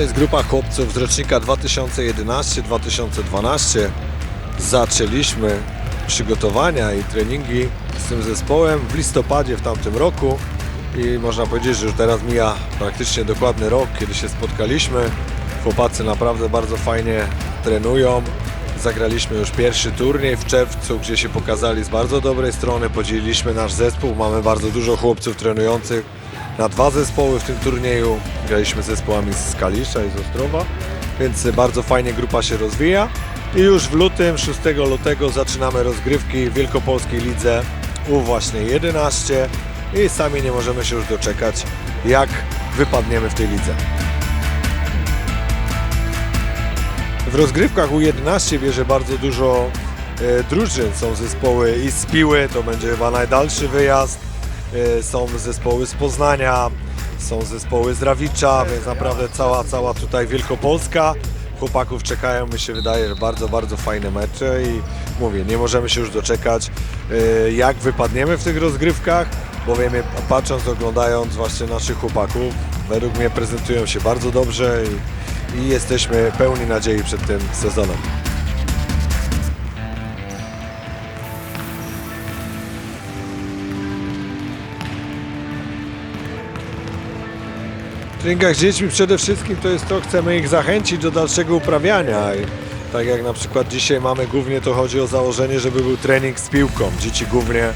To jest grupa chłopców z rocznika 2011-2012. Zaczęliśmy przygotowania i treningi z tym zespołem w listopadzie w tamtym roku i można powiedzieć, że już teraz mija praktycznie dokładny rok, kiedy się spotkaliśmy. Chłopacy naprawdę bardzo fajnie trenują. Zagraliśmy już pierwszy turniej w czerwcu, gdzie się pokazali z bardzo dobrej strony. Podzieliliśmy nasz zespół. Mamy bardzo dużo chłopców trenujących na dwa zespoły w tym turnieju. Graliśmy z zespołami z Kalisza i z Ostrowa, więc bardzo fajnie grupa się rozwija. I już w lutym, 6 lutego zaczynamy rozgrywki w Wielkopolskiej Lidze U właśnie 11 i sami nie możemy się już doczekać, jak wypadniemy w tej lidze. W rozgrywkach U11 bierze bardzo dużo e, drużyn. Są zespoły i z Piły, to będzie chyba najdalszy wyjazd. E, są zespoły z Poznania, są zespoły z Rawicza, więc naprawdę cała, cała tutaj Wielkopolska. Chłopaków czekają, mi się wydaje, że bardzo, bardzo fajne mecze i mówię, nie możemy się już doczekać, e, jak wypadniemy w tych rozgrywkach, bowiem patrząc, oglądając właśnie naszych chłopaków, według mnie prezentują się bardzo dobrze i, i jesteśmy pełni nadziei przed tym sezonem. Treningach z dziećmi przede wszystkim to jest to, chcemy ich zachęcić do dalszego uprawiania. I tak jak na przykład dzisiaj mamy głównie to chodzi o założenie, żeby był trening z piłką. Dzieci głównie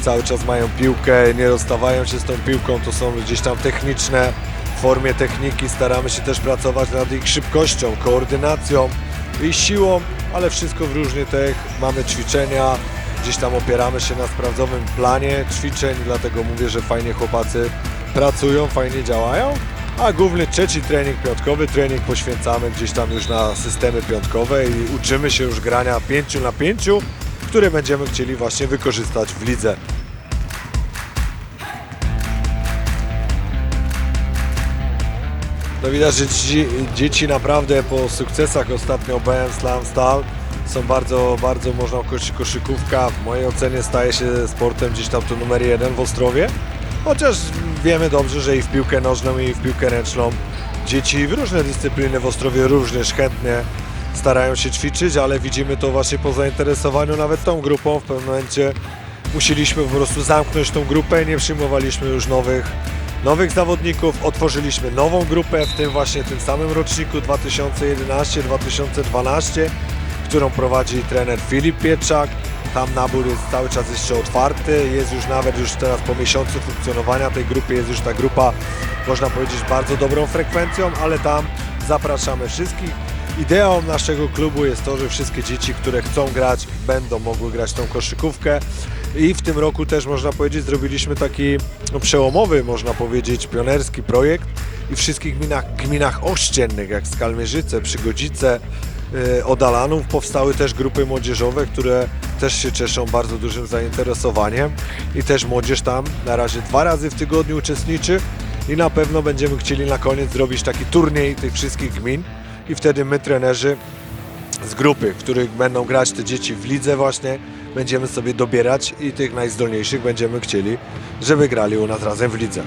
cały czas mają piłkę, nie rozstawają się z tą piłką, to są gdzieś tam techniczne w formie techniki. Staramy się też pracować nad ich szybkością, koordynacją i siłą, ale wszystko w różnych tych. Mamy ćwiczenia, gdzieś tam opieramy się na sprawdzonym planie ćwiczeń, dlatego mówię, że fajnie chłopacy pracują, fajnie działają. A główny trzeci trening piątkowy, trening poświęcamy gdzieś tam już na systemy piątkowe i uczymy się już grania 5 na 5, które będziemy chcieli właśnie wykorzystać w lidze. No widać, że ci, dzieci naprawdę po sukcesach ostatnio BM Slam Stal są bardzo, bardzo można koszy, koszykówka w mojej ocenie staje się sportem gdzieś tam to numer jeden w Ostrowie. Chociaż wiemy dobrze, że i w piłkę nożną i w piłkę ręczną dzieci w różne dyscypliny w Ostrowie również chętnie starają się ćwiczyć, ale widzimy to właśnie po zainteresowaniu nawet tą grupą. W pewnym momencie musieliśmy po prostu zamknąć tą grupę nie przyjmowaliśmy już nowych, nowych zawodników. Otworzyliśmy nową grupę w tym właśnie tym samym roczniku 2011-2012, którą prowadzi trener Filip Pietrzak. Tam nabór jest cały czas jeszcze otwarty, jest już nawet już teraz po miesiącu funkcjonowania tej grupy, jest już ta grupa, można powiedzieć, bardzo dobrą frekwencją, ale tam zapraszamy wszystkich. Ideą naszego klubu jest to, że wszystkie dzieci, które chcą grać, będą mogły grać tą koszykówkę. I w tym roku też można powiedzieć, zrobiliśmy taki no, przełomowy, można powiedzieć, pionerski projekt i w wszystkich gminach, gminach ościennych, jak Skalmierzyce, Przygodzice, y, od Alanów powstały też grupy młodzieżowe, które też się cieszą bardzo dużym zainteresowaniem i też młodzież tam na razie dwa razy w tygodniu uczestniczy i na pewno będziemy chcieli na koniec zrobić taki turniej tych wszystkich gmin i wtedy my trenerzy z grupy, w których będą grać te dzieci w lidze właśnie, będziemy sobie dobierać i tych najzdolniejszych będziemy chcieli, żeby grali u nas razem w lidze.